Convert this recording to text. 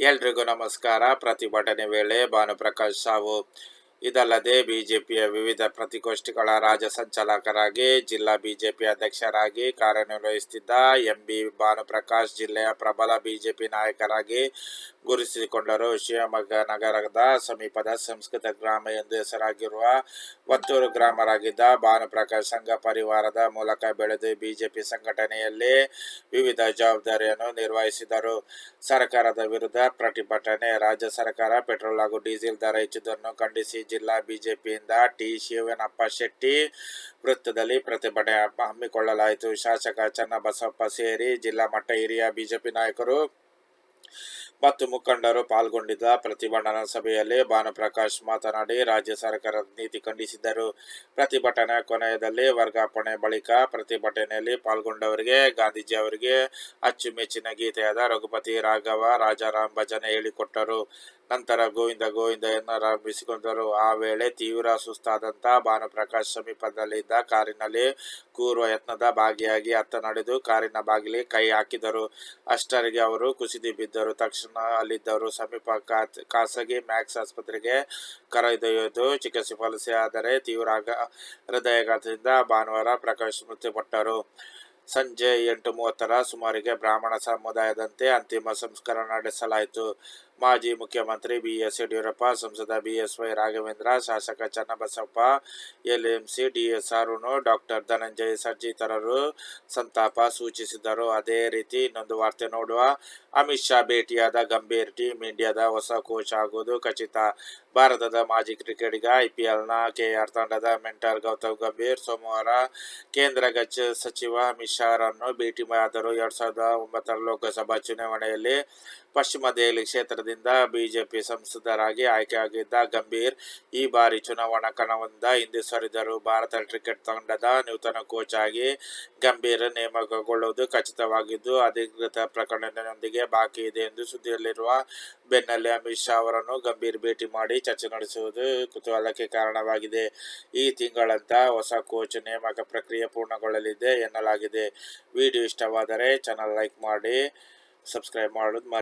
ಎಲ್ರಿಗೂ ನಮಸ್ಕಾರ. ಪ್ರತಿಭಟನೆ ವೇಳೆ ಭಾನುಪ್ರಕಾಶ್ ಸಾವು. ಇದಲ್ಲದೆ ಬಿಜೆಪಿಯ ವಿವಿಧ ಪ್ರತಿಗೋಷ್ಠಿಗಳ ರಾಜ್ಯ ಸಂಚಾಲಕರಾಗಿ, ಜಿಲ್ಲಾ ಬಿಜೆಪಿ ಅಧ್ಯಕ್ಷರಾಗಿ ಕಾರ್ಯನಿರ್ವಹಿಸುತ್ತಿದ್ದ ಎಂಬಿ ಭಾನುಪ್ರಕಾಶ್, ಜಿಲ್ಲೆಯ ಪ್ರಬಲ ಬಿಜೆಪಿ ನಾಯಕರಾಗಿ ಗುರುತಿಸಿಕೊಂಡರು. ಶಿವಮೊಗ್ಗ ನಗರದ ಸಮೀಪದ ಸಂಸ್ಕೃತ ಗ್ರಾಮ ಎಂದು ಹೆಸರಾಗಿರುವ ವತ್ತೂರು ಗ್ರಾಮರಾಗಿದ್ದ ಭಾನುಪ್ರಕಾಶ್ ಸಂಘ ಪರಿವಾರದ ಮೂಲಕ ಬೆಳೆದು ಬಿಜೆಪಿ ಸಂಘಟನೆಯಲ್ಲಿ ವಿವಿಧ ಜವಾಬ್ದಾರಿಯನ್ನು ನಿರ್ವಹಿಸಿದರು. ಸರ್ಕಾರದ ವಿರುದ್ಧ ಪ್ರತಿಭಟನೆ, ರಾಜ್ಯ ಸರ್ಕಾರ ಪೆಟ್ರೋಲ್ ಹಾಗೂ ಡೀಸೆಲ್ ದರ ಹೆಚ್ಚುವುದನ್ನು ಖಂಡಿಸಿ ಜಿಲ್ಲಾ ಬಿಜೆಪಿಯಿಂದ ಟಿ ಶಿವನಪ್ಪ ಶೆಟ್ಟಿ ವೃತ್ತದಲ್ಲಿ ಪ್ರತಿಭಟನೆ ಹಮ್ಮಿಕೊಳ್ಳಲಾಯಿತು. ಶಾಸಕ ಚನ್ನಬಸಪ್ಪ ಸೇರಿ ಜಿಲ್ಲಾ ಮಟ್ಟ ಹಿರಿಯ ಬಿಜೆಪಿ ನಾಯಕರು ಮತ್ತು ಮುಖಂಡರು ಪಾಲ್ಗೊಂಡಿದ್ದ ಪ್ರತಿಭಟನಾ ಸಭೆಯಲ್ಲಿ ಭಾನುಪ್ರಕಾಶ್ ಮಾತನಾಡಿ, ರಾಜ್ಯ ಸರ್ಕಾರದ ನೀತಿ ಖಂಡಿಸಿದರು ಪ್ರತಿಭಟನೆ ಕೊನೆಯಲ್ಲಿ ವರ್ಗಾಪಣೆ ಬಳಿಕ ಪ್ರತಿಭಟನೆಯಲ್ಲಿ ಪಾಲ್ಗೊಂಡವರಿಗೆ ಗಾಂಧೀಜಿ ಅವರಿಗೆ ಅಚ್ಚುಮೆಚ್ಚಿನ ಗೀತೆಯಾದ ರಘುಪತಿ ರಾಘವ ರಾಜಾರಾಮ್ ಭಜನೆ ಹೇಳಿಕೊಟ್ಟರು. ನಂತರ ಗೋವಿಂದ ಗೋವಿಂದ ಎನ್ನರಾರಂಭಿಸಿಕೊಂಡರು ಆ ವೇಳೆ ತೀವ್ರ ಸುಸ್ತಾದಂಥ ಭಾನುಪ್ರಕಾಶ್ ಸಮೀಪದಲ್ಲಿದ್ದ ಕಾರಿನಲ್ಲಿ ಕೂರುವ ಯತ್ನದ ಭಾಗಿಯಾಗಿ ಅತ್ತ ನಡೆದು ಕಾರಿನ ಬಾಗಿಲಿಗೆ ಕೈ ಹಾಕಿದರು. ಅಷ್ಟರಿಗೆ ಅವರು ಕುಸಿದು ಬಿದ್ದರು. ತಕ್ಷಣ ಅಲ್ಲಿದ್ದವರು ಸಮೀಪ ಖಾಸಗಿ ಮ್ಯಾಕ್ಸ್ ಆಸ್ಪತ್ರೆಗೆ ಕರೆದೊಯ್ದು ಚಿಕಿತ್ಸೆ ಫಲಿಸಿ ಆದರೆ ತೀವ್ರ ಹೃದಯಾಘಾತದಿಂದ ಭಾನುವಾರ ಪ್ರಕಾಶ್ ಮೃತಪಟ್ಟರು ಸಂಜೆ ಎಂಟು ಮೂವತ್ತರ ಸುಮಾರಿಗೆ ಬ್ರಾಹ್ಮಣ ಸಮುದಾಯದಂತೆ ಅಂತಿಮ ಸಂಸ್ಕಾರ ನಡೆಸಲಾಯಿತು. ಮಾಜಿ ಮುಖ್ಯಮಂತ್ರಿ ಬಿ ಎಸ್ ಯಡಿಯೂರಪ್ಪ, ಸಂಸದ ಬಿ ಎಸ್ ವೈ ರಾಘವೇಂದ್ರ, ಶಾಸಕ Channabasappa, LMC DS Arun, doctor Dhananjaya ಸರ್ಜಿತರರು ಸಂತಾಪ ಸೂಚಿಸಿದರು ಅದೇ ರೀತಿ ಇನ್ನೊಂದು ವಾರ್ತೆ ನೋಡುವ. ಅಮಿತ್ ಶಾ ಭೇಟಿಯಾದ ಗಂಭೀರ್ ಟೀಮ್ ಇಂಡಿಯಾದ ಹೊಸ ಕೋಚ್ ಆಗುವುದು ಖಚಿತ. ಭಾರತದ ಮಾಜಿ ಕ್ರಿಕೆಟಿಗ ಕೆ ಆರ್ ತಂಡದ ಮೆಂಟರ್ ಗೌತಮ್ ಗಂಭೀರ್ ಸೋಮವಾರ ಕೇಂದ್ರ ಗಜ ಸಚಿವ ಅಮಿತ್ ಶಾರನ್ನು ಭೇಟಿ ಮಾಡಿದರು. ಎರಡ್ ಸಾವಿರದ ಒಂಬತ್ತರ ಲೋಕಸಭಾ ಚುನಾವಣೆಯಲ್ಲಿ ಪಶ್ಚಿಮ ದೆಹಲಿ ಕ್ಷೇತ್ರದಿಂದ ಬಿಜೆಪಿ ಸಂಸದರಾಗಿ ಆಯ್ಕೆಯಾಗಿದ್ದ ಗಂಭೀರ್ ಈ ಬಾರಿ ಚುನಾವಣಾ ಕಣದಿಂದ ಹಿಂದೆ ಸರಿದರು ಭಾರತ ಕ್ರಿಕೆಟ್ ತಂಡದ ನೂತನ ಕೋಚ್ ಆಗಿ ಗಂಭೀರ್ ನೇಮಕಗೊಳ್ಳುವುದು ಖಚಿತವಾಗಿದ್ದು, ಅಧಿಕೃತ ಪ್ರಕಟಣೆಯೊಂದಿಗೆ ಬಾಕಿ ಇದೆ ಎಂದು ಸುದ್ದಿಯಲ್ಲಿರುವ ಬೆನ್ನಲ್ಲೇ ಅಮಿತ್ ಶಾ ಅವರನ್ನು ಗಂಭೀರ್ ಭೇಟಿ ಮಾಡಿ ಚರ್ಚೆ ನಡೆಸುವುದು ಕುತೂಹಲಕ್ಕೆ ಕಾರಣವಾಗಿದೆ ಈ ತಿಂಗಳಂತ ಹೊಸ ಕೋಚ್ ನೇಮಕ ಪ್ರಕ್ರಿಯೆ ಪೂರ್ಣಗೊಳ್ಳಲಿದೆ ಎನ್ನಲಾಗಿದೆ ವಿಡಿಯೋ ಇಷ್ಟವಾದರೆ ಚಾನಲ್ ಲೈಕ್ ಮಾಡಿ ಸಬ್ಸ್ಕ್ರೈಬ್ ಮಾಡೋದು.